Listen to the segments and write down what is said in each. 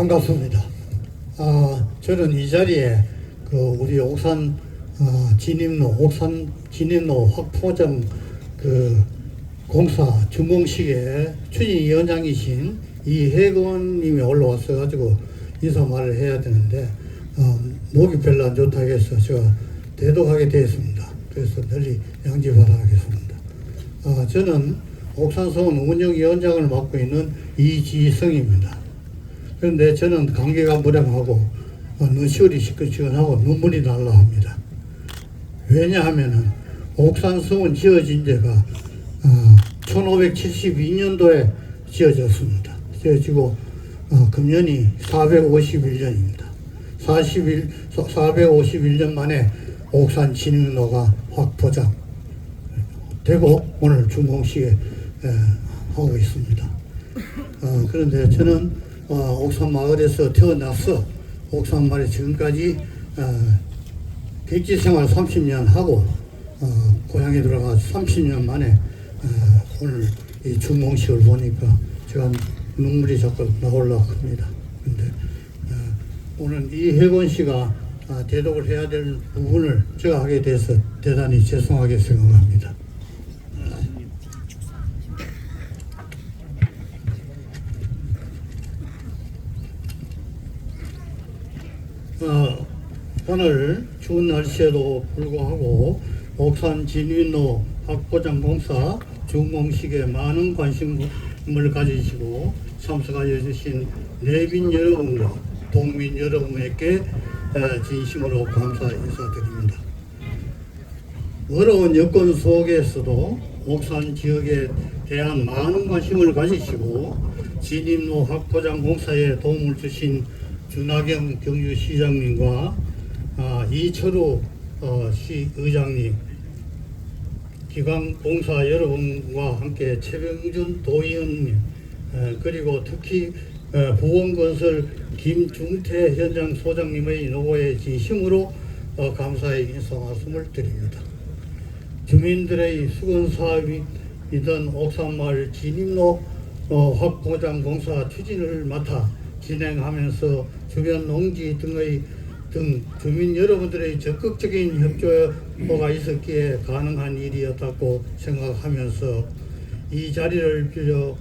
반갑습니다. 아, 저는 이 자리에 그 우리 옥산 어, 진입로 옥산 진입로 확포장 그 공사 준공식에 추진위원장이신 이혜건님이 올라와서 가지고 인사 말을 해야 되는데 어, 목이 별로 안 좋다고 해서 제가 대독하게 되었습니다. 그래서 널리 양지 바라겠습니다. 아, 저는 옥산서원 운영위원장을 맡고 있는 이지성입니다. 그런데 저는 감기가 무량하고 어, 눈시울이 시끈시끈하고 눈물이 날라 합니다. 왜냐하면은 옥산성은 지어진 데가 어, 1572년도에 지어졌습니다. 지어지고 어, 금년이 451년입니다. 41, 451년 만에 옥산 진흥로가 확포장 되고 오늘 준공식에 에, 하고 있습니다. 어, 그런데 저는 어, 옥산 마을에서 태어나서 옥산 마을에 지금까지 어, 백지 생활 30년 하고 어, 고향에 들어가 30년 만에 어, 오늘 이 준공식을 보니까 제가 눈물이 자꾸 나오려고 합니다. 근데 어, 오늘 이혜건 씨가 아, 대독을 해야 될 부분을 제가 하게 돼서 대단히 죄송하게 생각합니다. 어, 오늘 추운 날씨에도 불구하고 옥산 진윈로 확보장 공사 준공식에 많은 관심을 가지시고 참석하여 주신 내빈 여러분과 동민 여러분에게 에, 진심으로 감사 인사드립니다. 어려운 여건 속에서도 옥산 지역에 대한 많은 관심을 가지시고 진입로 확포장 공사에 도움을 주신 준하경 경주시장님과 아, 이철우 어, 시의장님, 기관공사 여러분과 함께 최병준 도의원님, 에, 그리고 특히 에, 보원건설 김중태 현장 소장님의 노고에 진심으로 어, 감사의 인사 말씀을 드립니다. 주민들의 수건 사업이던 옥산마을 진입로 어, 확보장 공사 추진을 맡아 진행하면서 주변 농지 등의 등 주민 여러분들의 적극적인 협조가 있었기에 가능한 일이었다고 생각하면서 이 자리를 빌려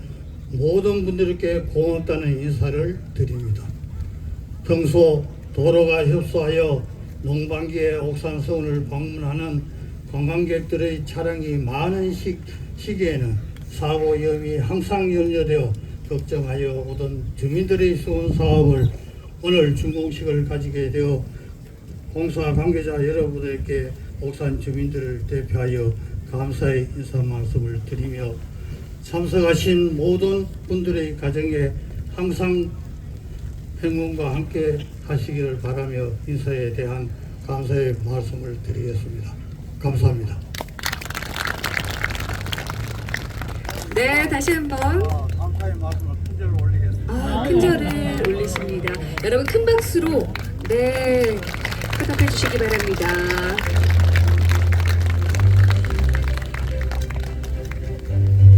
모든 분들께 고맙다는 인사를 드립니다. 평소 도로가 협소하여 농반기에 옥산서원을 방문하는 관광객들의 차량이 많은 시, 시기에는 사고 위험이 항상 염려되어 걱정하여 오던 주민들의 수원 사업을 오늘 준공식을 가지게 되어 공사 관계자 여러분에게 옥산 주민들을 대표하여 감사의 인사 말씀을 드리며 참석하신 모든 분들의 가정에 항상 행운과 함께 하시기를 바라며 인사에 대한 감사의 말씀을 드리겠습니다. 감사합니다. 네, 다시 한번 감사의 말씀을 큰절로 올리겠습니다. 아, 큰 절을 올리십니다. 여러분 큰 박수로 네 화답해 주시기 바랍니다.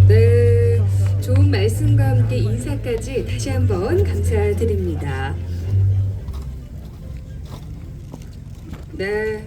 네, 좋은 말씀과 함께 인사까지 다시 한번 감사드립니다. 네,